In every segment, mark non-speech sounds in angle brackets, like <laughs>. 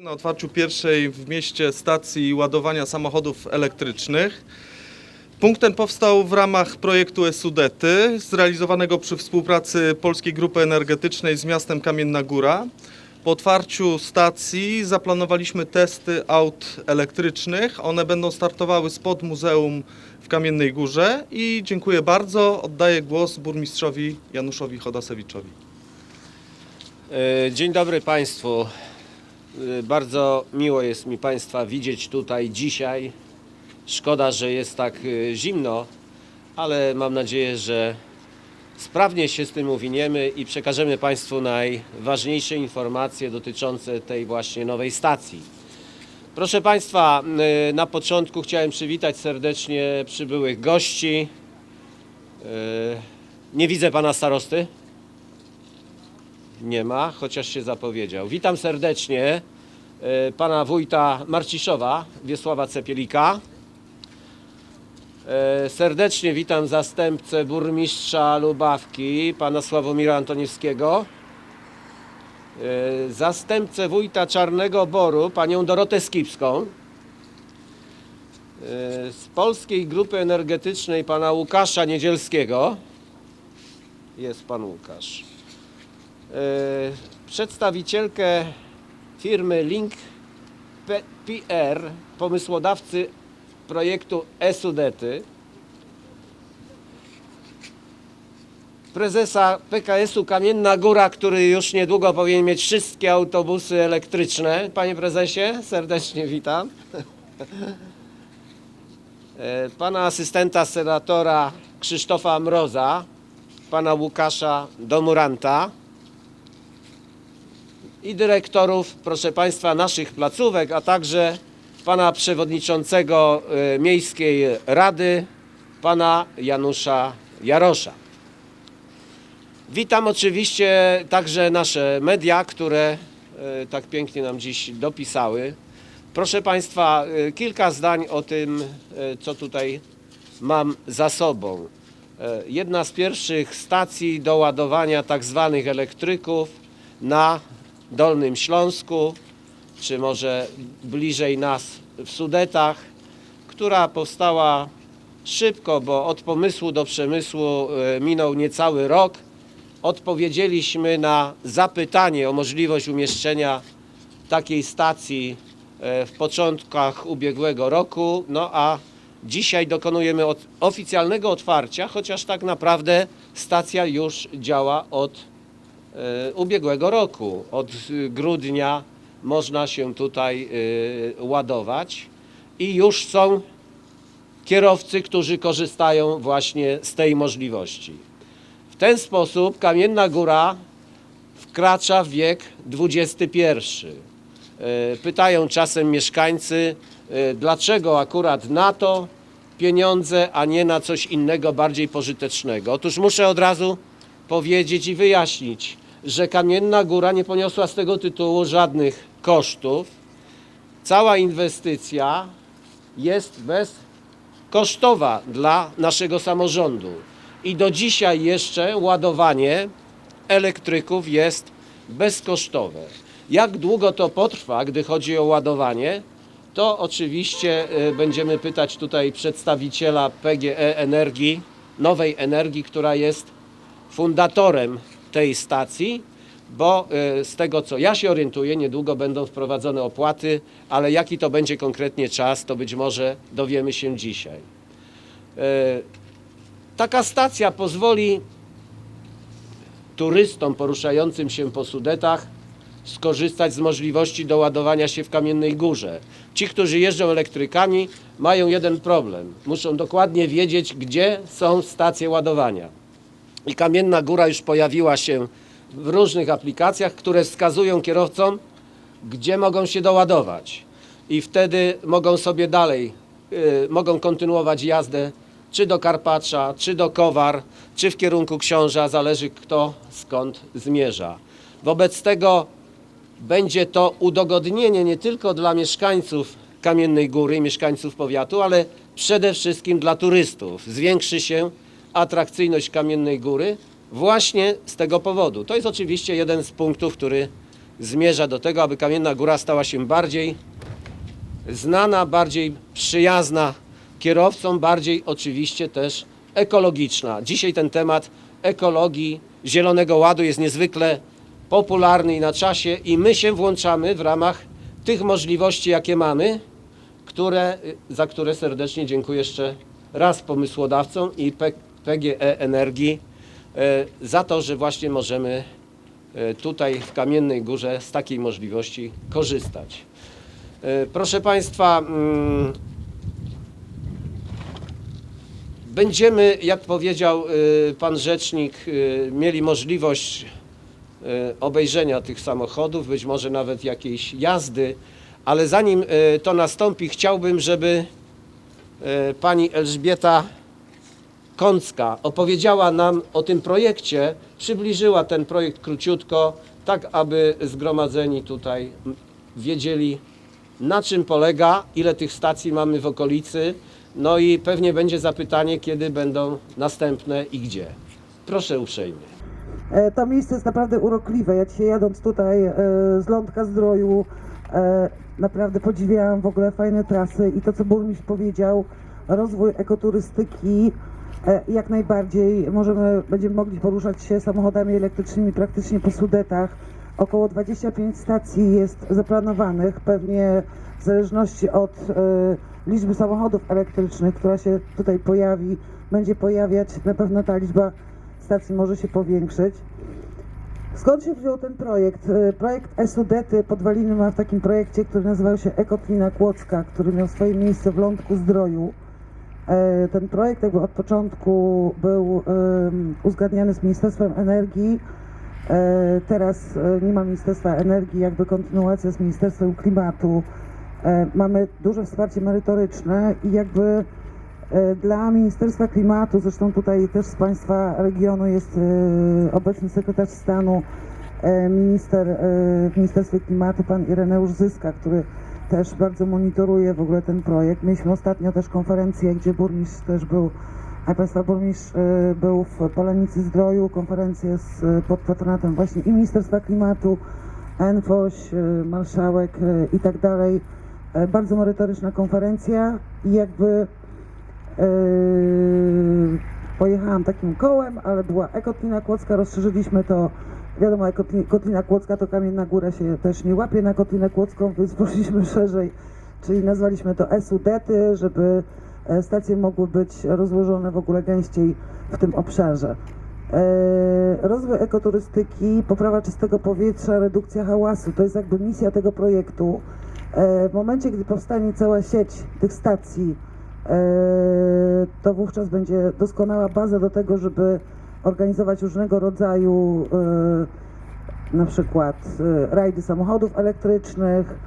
Na otwarciu pierwszej w mieście stacji ładowania samochodów elektrycznych. Punkt ten powstał w ramach projektu Sudety, zrealizowanego przy współpracy Polskiej Grupy Energetycznej z miastem Kamienna Góra. Po otwarciu stacji zaplanowaliśmy testy aut elektrycznych. One będą startowały spod muzeum w Kamiennej Górze i dziękuję bardzo. Oddaję głos burmistrzowi Januszowi Chodasewiczowi. E, Dzień dobry Państwu. E, Bardzo miło jest mi Państwa widzieć tutaj dzisiaj. Szkoda, że jest tak e, zimno, ale mam nadzieję, że sprawnie się z tym uwiniemy i przekażemy Państwu najważniejsze informacje dotyczące tej właśnie nowej stacji. Proszę Państwa, e, na początku chciałem przywitać serdecznie przybyłych gości. Nie widzę Pana Starosty. Nie ma, chociaż się zapowiedział. Witam serdecznie e, pana wójta Marciszowa, Wiesława Cepielika. E, Serdecznie witam zastępcę burmistrza Lubawki, pana Sławomira Antoniewskiego. E, Zastępcę wójta Czarnego Boru, panią Dorotę Skipską. Z Polskiej Grupy Energetycznej pana Łukasza Niedzielskiego. Jest pan Łukasz. E, przedstawicielkę firmy Link PR, pomysłodawcy projektu e-Sudety, prezesa PKS-u Kamienna Góra, który już niedługo powinien mieć wszystkie autobusy elektryczne. Panie prezesie, serdecznie witam. E, Pana asystenta senatora Krzysztofa Mroza, pana Łukasza Domuranta i dyrektorów, proszę Państwa, naszych placówek, a także pana przewodniczącego e, Miejskiej Rady, pana Janusza Jarosza. Witam oczywiście także nasze media, które e, tak pięknie nam dziś dopisały. Proszę Państwa, e, kilka zdań o tym, co tutaj mam za sobą. Jedna z pierwszych stacji do ładowania tak zwanych elektryków na Dolnym Śląsku, czy może bliżej nas w Sudetach, która powstała szybko, bo od pomysłu do przemysłu e, minął niecały rok. Odpowiedzieliśmy na zapytanie o możliwość umieszczenia takiej stacji e, w początkach ubiegłego roku, no a dzisiaj dokonujemy oficjalnego otwarcia, chociaż tak naprawdę stacja już działa od ubiegłego roku. Od grudnia można się tutaj y, ładować i już są kierowcy, którzy korzystają właśnie z tej możliwości. W ten sposób Kamienna Góra wkracza w wiek XXI. E, Pytają czasem mieszkańcy, e, dlaczego akurat na to pieniądze, a nie na coś innego, bardziej pożytecznego. Otóż muszę od razu powiedzieć i wyjaśnić, że Kamienna Góra nie poniosła z tego tytułu żadnych kosztów. Cała inwestycja jest bezkosztowa dla naszego samorządu. I do dzisiaj jeszcze ładowanie elektryków jest bezkosztowe. Jak długo to potrwa, gdy chodzi o ładowanie, to oczywiście y, będziemy pytać tutaj przedstawiciela PGE Energii, nowej energii, która jest fundatorem tej stacji, bo y, z tego co ja się orientuję, niedługo będą wprowadzone opłaty, ale jaki to będzie konkretnie czas, to być może dowiemy się dzisiaj. Y, Taka stacja pozwoli turystom poruszającym się po Sudetach skorzystać z możliwości doładowania się w Kamiennej Górze. Ci, którzy jeżdżą elektrykami, mają jeden problem. Muszą dokładnie wiedzieć, gdzie są stacje ładowania. I Kamienna Góra już pojawiła się w różnych aplikacjach, które wskazują kierowcom, gdzie mogą się doładować. I wtedy mogą sobie dalej, y, mogą kontynuować jazdę czy do Karpacza, czy do Kowar, czy w kierunku Książa, zależy kto skąd zmierza. Wobec tego będzie to udogodnienie nie tylko dla mieszkańców Kamiennej Góry, mieszkańców powiatu, ale przede wszystkim dla turystów. Zwiększy się atrakcyjność Kamiennej Góry właśnie z tego powodu. To jest oczywiście jeden z punktów, który zmierza do tego, aby Kamienna Góra stała się bardziej znana, bardziej przyjazna kierowcom, bardziej oczywiście też ekologiczna. Dzisiaj ten temat ekologii, Zielonego Ładu jest niezwykle popularny i na czasie i my się włączamy w ramach tych możliwości, jakie mamy, które, za które serdecznie dziękuję jeszcze raz pomysłodawcom i PGE Energii e, za to, że właśnie możemy e, tutaj w Kamiennej Górze z takiej możliwości korzystać. E, Proszę Państwa, mm, będziemy, jak powiedział Pan Rzecznik, mieli możliwość obejrzenia tych samochodów, być może nawet jakiejś jazdy, ale zanim to nastąpi, chciałbym, żeby Pani Elżbieta Kącka opowiedziała nam o tym projekcie, przybliżyła ten projekt króciutko, tak aby zgromadzeni tutaj wiedzieli na czym polega, ile tych stacji mamy w okolicy, no i pewnie będzie zapytanie, kiedy będą następne i gdzie. Proszę uprzejmie. E, To miejsce jest naprawdę urokliwe. Ja dzisiaj jadąc tutaj e, z Lądka Zdroju e, naprawdę podziwiałam w ogóle fajne trasy i to co burmistrz powiedział, rozwój ekoturystyki jak najbardziej możemy, będziemy mogli poruszać się samochodami elektrycznymi praktycznie po Sudetach. Około 25 stacji jest zaplanowanych, pewnie w zależności od e, liczby samochodów elektrycznych, która się tutaj pojawi, będzie pojawiać, na pewno ta liczba stacji może się powiększyć. Skąd się wziął ten projekt? E, Projekt ESUDETY podwaliny ma w takim projekcie, który nazywał się Ekotlina Kłodzka, który miał swoje miejsce w Lądku Zdroju. E, Ten projekt jakby od początku był uzgadniany z Ministerstwem Energii. E, Teraz e, nie ma Ministerstwa Energii, jakby kontynuacja z Ministerstwem Klimatu. Mamy duże wsparcie merytoryczne i jakby Dla Ministerstwa Klimatu, zresztą tutaj też z Państwa regionu jest obecny sekretarz stanu, minister w Ministerstwie Klimatu, pan Ireneusz Zyska, który też bardzo monitoruje w ogóle ten projekt. Mieliśmy ostatnio też konferencję, gdzie burmistrz też był, a Państwa burmistrz e, był w Polanicy Zdroju, konferencję z, e, pod patronatem właśnie i Ministerstwa Klimatu, NFOŚ, e, marszałek i tak dalej. Bardzo merytoryczna konferencja i jakby Yy, pojechałam takim kołem, ale była Ekotlina Kłodzka, rozszerzyliśmy to, wiadomo, Kotlina Kłodzka to Kamienna Góra się też nie łapie na Kotlinę Kłodzką, <laughs> więc poszliśmy szerzej, czyli nazwaliśmy to ESUDety, żeby e, stacje mogły być rozłożone w ogóle gęściej w tym obszarze. E, Rozwój ekoturystyki, poprawa czystego powietrza, redukcja hałasu, to jest jakby misja tego projektu. E, W momencie, gdy powstanie cała sieć tych stacji, to wówczas będzie doskonała baza do tego, żeby organizować różnego rodzaju e, na przykład e, rajdy samochodów elektrycznych,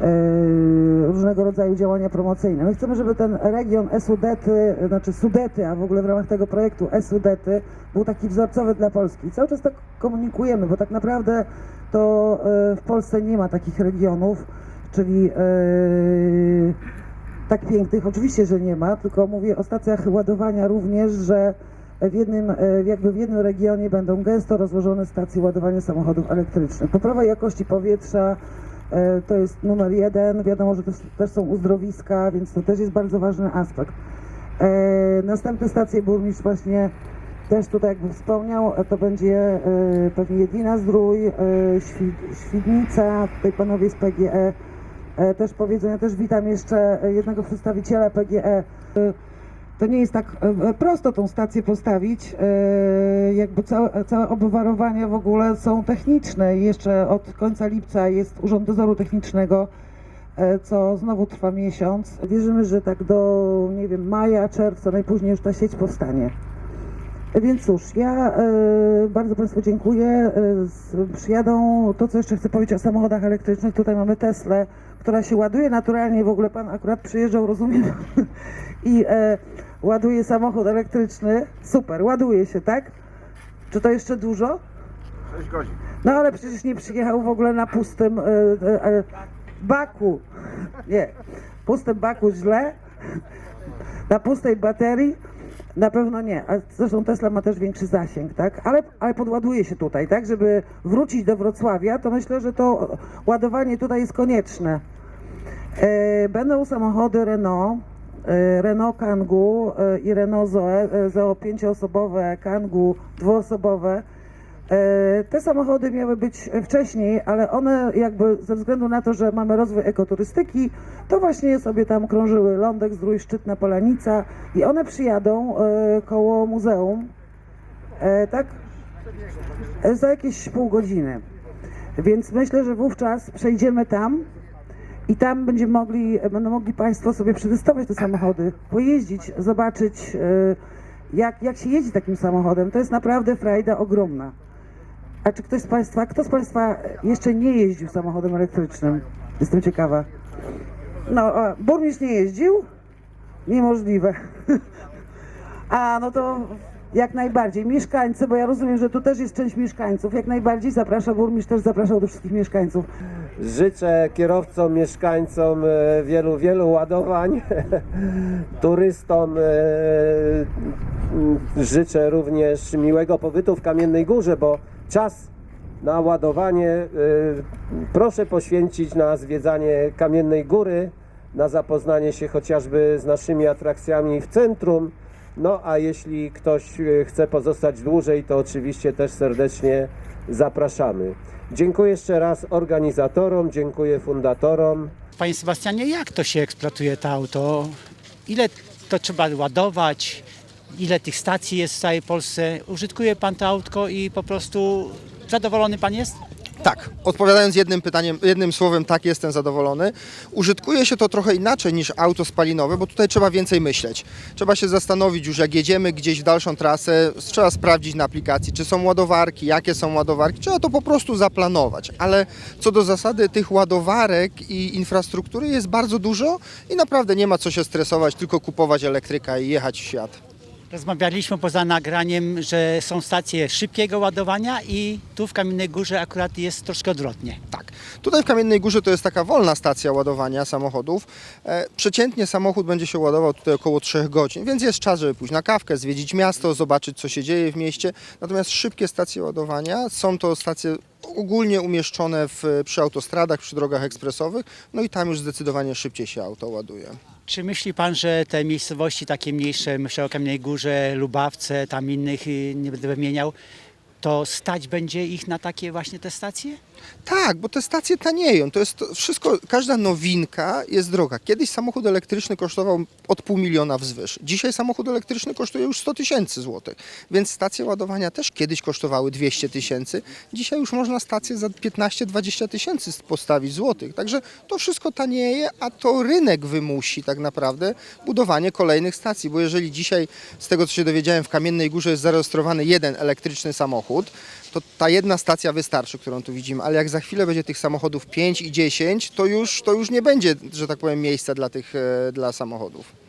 e, różnego rodzaju działania promocyjne. My chcemy, żeby ten region Esudety, znaczy Sudety, a w ogóle w ramach tego projektu Esudety był taki wzorcowy dla Polski. I cały czas tak komunikujemy, bo tak naprawdę to e, w Polsce nie ma takich regionów, czyli e, tak pięknych. Oczywiście, że nie ma, tylko mówię o stacjach ładowania również, że w jednym, e, jakby w jednym regionie będą gęsto rozłożone stacje ładowania samochodów elektrycznych. Poprawa jakości powietrza e, to jest numer jeden. Wiadomo, że s- też są uzdrowiska, więc to też jest bardzo ważny aspekt. E, Następne stacje burmistrz właśnie też tutaj jakby wspomniał, to będzie pewnie Jedlina Zdrój, Świd- Świdnica, tutaj panowie z PGE też powiedzą, ja też witam jeszcze e, jednego przedstawiciela PGE. E, To nie jest tak e, prosto tą stację postawić, e, jakby całe, całe obwarowania w ogóle są techniczne jeszcze od końca lipca jest Urząd Dozoru Technicznego, e, co znowu trwa miesiąc. Wierzymy, że tak do, nie wiem, maja, czerwca najpóźniej już ta sieć powstanie. Więc cóż, ja e, bardzo Państwu dziękuję. E, z, przyjadą, to co jeszcze chcę powiedzieć o samochodach elektrycznych, tutaj mamy Teslę, która się ładuje naturalnie, w ogóle Pan akurat przyjeżdżał, rozumiem, <laughs> i e, ładuje samochód elektryczny. Super, ładuje się, tak? Czy to jeszcze dużo? 6 godzin. No ale przecież nie przyjechał w ogóle na pustym e, e, e, baku. Nie, pustym baku źle. Na pustej baterii. Na pewno nie, a zresztą Tesla ma też większy zasięg, tak? Ale, ale podładuje się tutaj, tak? Żeby wrócić do Wrocławia, to myślę, że to ładowanie tutaj jest konieczne. E, Będą samochody Renault, e, Renault Kangoo e, i Renault Zoe, Zoe pięcioosobowe, Kangoo dwuosobowe. E, Te samochody miały być wcześniej, ale one jakby ze względu na to, że mamy rozwój ekoturystyki, to właśnie sobie tam krążyły Lądek, Zdrój, Szczytna, Polanica i one przyjadą e, koło muzeum, e, tak? Za jakieś pół godziny. Więc myślę, że wówczas przejdziemy tam i tam będziemy mogli, będą mogli Państwo sobie przetestować te samochody, pojeździć, zobaczyć jak, jak się jeździ takim samochodem. To jest naprawdę frajda ogromna. A czy ktoś z Państwa, kto z Państwa jeszcze nie jeździł samochodem elektrycznym? Jestem ciekawa. No, burmistrz nie jeździł? Niemożliwe. <laughs> A, no to jak najbardziej. Mieszkańcy, bo ja rozumiem, że tu też jest część mieszkańców. Jak najbardziej zaprasza burmistrz, też zapraszał do wszystkich mieszkańców. Życzę kierowcom, mieszkańcom e, wielu, wielu ładowań. <laughs> Turystom e, życzę również miłego pobytu w Kamiennej Górze, bo czas na ładowanie e, proszę poświęcić na zwiedzanie Kamiennej Góry, na zapoznanie się chociażby z naszymi atrakcjami w centrum. No a jeśli ktoś e, chce pozostać dłużej, to oczywiście też serdecznie zapraszamy. Dziękuję jeszcze raz organizatorom, dziękuję fundatorom. Panie Sebastianie, jak to się eksploatuje to auto? Ile to trzeba ładować? Ile tych stacji jest w całej Polsce? Użytkuje pan to autko i po prostu zadowolony pan jest? Tak, odpowiadając jednym pytaniem, jednym słowem, tak, jestem zadowolony. Użytkuje się to trochę inaczej niż auto spalinowe, bo tutaj trzeba więcej myśleć. Trzeba się zastanowić już, jak jedziemy gdzieś w dalszą trasę, trzeba sprawdzić na aplikacji, czy są ładowarki, jakie są ładowarki, trzeba to po prostu zaplanować. Ale co do zasady tych ładowarek i infrastruktury jest bardzo dużo i naprawdę nie ma co się stresować, tylko kupować elektryka i jechać w świat. Rozmawialiśmy poza nagraniem, że są stacje szybkiego ładowania i tu w Kamiennej Górze akurat jest troszkę odwrotnie. Tak. Tutaj w Kamiennej Górze to jest taka wolna stacja ładowania samochodów. E, przeciętnie samochód będzie się ładował tutaj około 3 godzin, więc jest czas, żeby pójść na kawkę, zwiedzić miasto, zobaczyć co się dzieje w mieście. Natomiast szybkie stacje ładowania są to stacje ogólnie umieszczone w, przy autostradach, przy drogach ekspresowych, no i tam już zdecydowanie szybciej się auto ładuje. Czy myśli pan, że te miejscowości takie mniejsze, myślę o Kamiennej Górze, Lubawce, tam innych y, nie będę wymieniał, to stać będzie ich na takie właśnie te stacje? Tak, bo te stacje tanieją. To jest to wszystko, każda nowinka jest droga. Kiedyś samochód elektryczny kosztował od pół miliona wzwyż. Dzisiaj samochód elektryczny kosztuje już 100 tysięcy złotych. Więc stacje ładowania też kiedyś kosztowały 200 tysięcy. Dzisiaj już można stację za 15-20 tysięcy postawić złotych. Także to wszystko tanieje, a to rynek wymusi tak naprawdę budowanie kolejnych stacji. Bo jeżeli dzisiaj, z tego co się dowiedziałem, w Kamiennej Górze jest zarejestrowany jeden elektryczny samochód, to ta jedna stacja wystarczy, którą tu widzimy, ale jak za chwilę będzie tych samochodów 5 i 10, to już, to już nie będzie, że tak powiem, miejsca dla tych e, dla samochodów.